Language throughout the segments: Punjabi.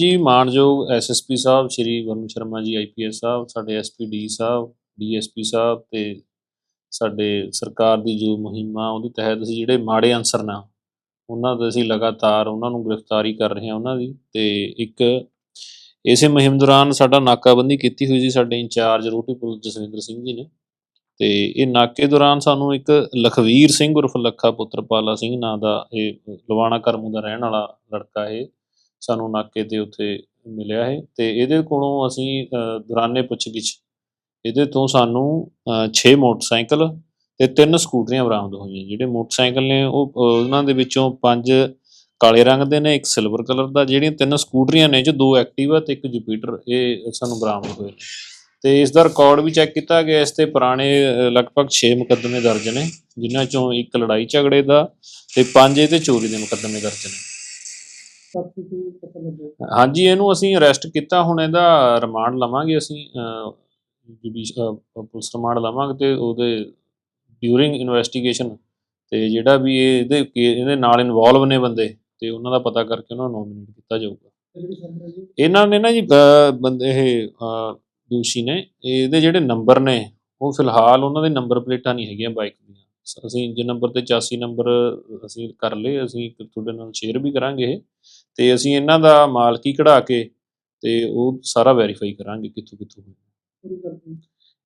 ਜੀ ਮਾਨਯੋਗ ਐਸਐਸਪੀ ਸਾਹਿਬ, ਸ਼੍ਰੀ ਵਰੁਣ ਸ਼ਰਮਾ ਜੀ ਆਈਪੀਐਸ ਸਾਹਿਬ, ਸਾਡੇ ਐਸਪੀਡੀ ਸਾਹਿਬ ਡੀਐਸਪੀ ਸਾਹਿਬ ਤੇ ਸਾਡੇ ਸਰਕਾਰ ਦੀ ਜੋ ਮੁਹਿੰਮਾਂ, ਉਹਦੇ ਤਹਿਤ ਅਸੀਂ ਜਿਹੜੇ ਮਾੜੇ ਅਨਸਰ ਨਾ, ਉਹਨਾਂ ਦੇ ਅਸੀਂ ਲਗਾਤਾਰ ਉਹਨਾਂ ਨੂੰ ਗ੍ਰਿਫਤਾਰੀ ਕਰ ਰਹੇ ਹਾਂ ਉਹਨਾਂ ਦੀ ਤੇ ਇੱਕ ਇਸੇ ਮੁਹਿੰਮ ਦੌਰਾਨ ਸਾਡਾ ਨਾਕਾਬੰਦੀ ਕੀਤੀ ਹੋਈ ਸੀ, ਸਾਡੇ ਇੰਚਾਰਜ ਰੋਟੀ ਪੁਲਿਸ ਜਸਵਿੰਦਰ ਸਿੰਘ ਜੀ ਨੇ ਤੇ ਇਹ ਨਾਕੇ ਦੌਰਾਨ ਸਾਨੂੰ ਇੱਕ ਲਖਵੀਰ ਸਿੰਘ ਉਰਫ ਲੱਖਾ ਪੁੱਤਰ ਪਾਲਾ ਸਿੰਘ ਨਾਂ ਦਾ ਇਹ ਲਵਾਣਾ ਕਰਮੂ ਦਾ ਰਹਿਣ ਵਾਲਾ ਲੜਕਾ ਇਹ ਸਾਨੂੰ ਨਾਕੇ ਤੇ ਉੱਥੇ ਮਿਲਿਆ ਹੈ ਤੇ ਇਹਦੇ ਕੋਲੋਂ ਅਸੀਂ ਦੌਰਾਨੇ ਪੁੱਛਗਿੱਛ। ਇਹਦੇ ਤੋਂ ਸਾਨੂੰ 6 ਮੋਟਰਸਾਈਕਲ ਤੇ ਤਿੰਨ ਸਕੂਟਰੀਆਂ ਬਰਾਮਦ ਹੋਈਆਂ, ਜਿਹੜੇ ਮੋਟਰਸਾਈਕਲ ਨੇ ਉਹ ਉਹਨਾਂ ਦੇ ਵਿੱਚੋਂ ਪੰਜ ਕਾਲੇ ਰੰਗ ਦੇ ਨੇ, ਇੱਕ ਸਿਲਵਰ ਕਲਰ ਦਾ, ਜਿਹੜੀਆਂ ਤਿੰਨ ਸਕੂਟਰੀਆਂ ਨੇ, ਜੋ ਦੋ ਐਕਟਿਵਾ ਤੇ ਇੱਕ ਜੁਪੀਟਰ, ਇਹ ਸਾਨੂੰ ਬਰਾਮਦ ਹੋਏ। ਨੇ ਤੇ ਇਸ ਦਾ ਰਿਕਾਰਡ ਵੀ ਚੈੱਕ ਕੀਤਾ ਗਿਆ, ਇਸ ਤੇ ਪੁਰਾਣੇ ਲਗਭਗ 6 ਮੁਕੱਦਮੇ ਦਰਜ ਨੇ, ਜਿਨ੍ਹਾਂ ਚੋਂ ਇੱਕ ਲੜਾਈ ਝਗੜੇ ਦਾ ਤੇ ਪੰਜ ਇਹਦੇ ਚੋਰੀ ਦੇ ਮੁਕੱਦਮੇ ਦਰਜ ਨੇ। ਸਾਥੀ ਕੋਈ ਪਤਾ ਲੱਗਿਆ ਹਾਂਜੀ ਇਹਨੂੰ ਅਸੀਂ ਅਰੈਸਟ ਕੀਤਾ ਹੁਣ ਇਹਦਾ ਰਿਮਾਂਡ ਲਵਾਂਗੇ ਅਸੀਂ ਜੁਡੀਸ਼ ਪੁਲਿਸ ਰਿਮਾਂਡ ਲਵਾਂਗੇ ਤੇ ਉਹਦੇ ਡਿਊਰਿੰਗ ਇਨਵੈਸਟੀਗੇਸ਼ਨ ਤੇ ਜਿਹੜਾ ਵੀ ਇਹ ਇਹਦੇ ਇਹਦੇ ਨਾਲ ਇਨਵੋਲਵ ਨੇ ਬੰਦੇ ਤੇ ਉਹਨਾਂ ਦਾ ਪਤਾ ਕਰਕੇ ਉਹਨਾਂ ਨੂੰ ਨੋਮੀਨੇਟ ਕੀਤਾ ਜਾਊਗਾ। ਇਹਨਾਂ ਨੇ ਨਾ ਜੀ ਬੰਦੇ ਇਹ ਦੋਸ਼ੀ ਨੇ ਇਹਦੇ ਜਿਹੜੇ ਨੰਬਰ ਨੇ ਉਹ ਫਿਲਹਾਲ ਉਹਨਾਂ ਦੇ ਨੰਬਰ ਪਲੇਟਾਂ ਨਹੀਂ ਹੈਗੀਆਂ ਬਾਈਕ ਦੀਆਂ। ਅਸੀਂ ਇੰਜਨ ਨੰਬਰ ਤੇ 84 ਨੰਬਰ ਅਸੀਂ ਕਰ ਲਏ ਅਸੀਂ ਤੁਹਾਡੇ ਨਾਲ ਸ਼ੇਅਰ ਵੀ ਕਰਾਂਗੇ ਇਹ। ਤੇ ਅਸੀਂ ਇਹਨਾਂ ਦਾ ਮਾਲਕੀ ਕਢਾ ਕੇ ਤੇ ਉਹ ਸਾਰਾ ਵੈਰੀਫਾਈ ਕਰਾਂਗੇ ਕਿੱਥੋਂ ਕਿੱਥੋਂ ਹੋਇਆ।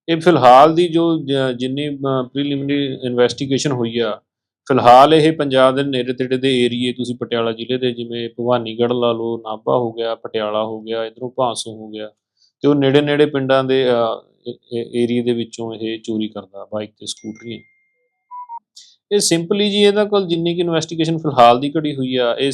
ਇਹ ਫਿਲਹਾਲ ਦੀ ਜੋ ਜ- ਜਿੰਨੀ ਪ੍ਰੀਲਿਮਿਨਰੀ ਇਨਵੈਸਟੀਗੇਸ਼ਨ ਹੋਈ ਆ ਫਿਲਹਾਲ ਇਹ ਪੰਜਾਬ ਦੇ ਨੇੜੇ ਤੇੜੇ ਦੇ ਏਰੀਏ ਤੁਸੀਂ ਪਟਿਆਲਾ ਜ਼ਿਲ੍ਹੇ ਦੇ ਜਿਵੇਂ ਭਵਾਨੀਗੜ੍ਹ ਲਾ ਲਓ ਨਾਭਾ ਹੋ ਗਿਆ ਪਟਿਆਲਾ ਹੋ ਗਿਆ ਇਧਰੋਂ ਭਾਂਸੋਂ ਹੋ ਗਿਆ ਤੇ ਉਹ ਨੇੜੇ ਨੇੜੇ ਪਿੰਡਾਂ ਦੇ ਏਰੀਏ ਦੇ ਵਿੱਚੋਂ ਇਹ ਚੋਰੀ ਕਰਦਾ ਬਾਈਕ ਤੇ ਸਕੂਟਰੀਆਂ। ਇਹ ਸਿੰਪਲੀ ਜੀ ਇਹਦਾ ਕੋਲ ਜਿੰਨੀ ਕਿ ਇਨਵੈਸਟੀਗੇਸ਼ਨ ਫਿਲਹਾਲ ਦੀ ਘੜੀ ਹੋਈ ਆ ਇਹ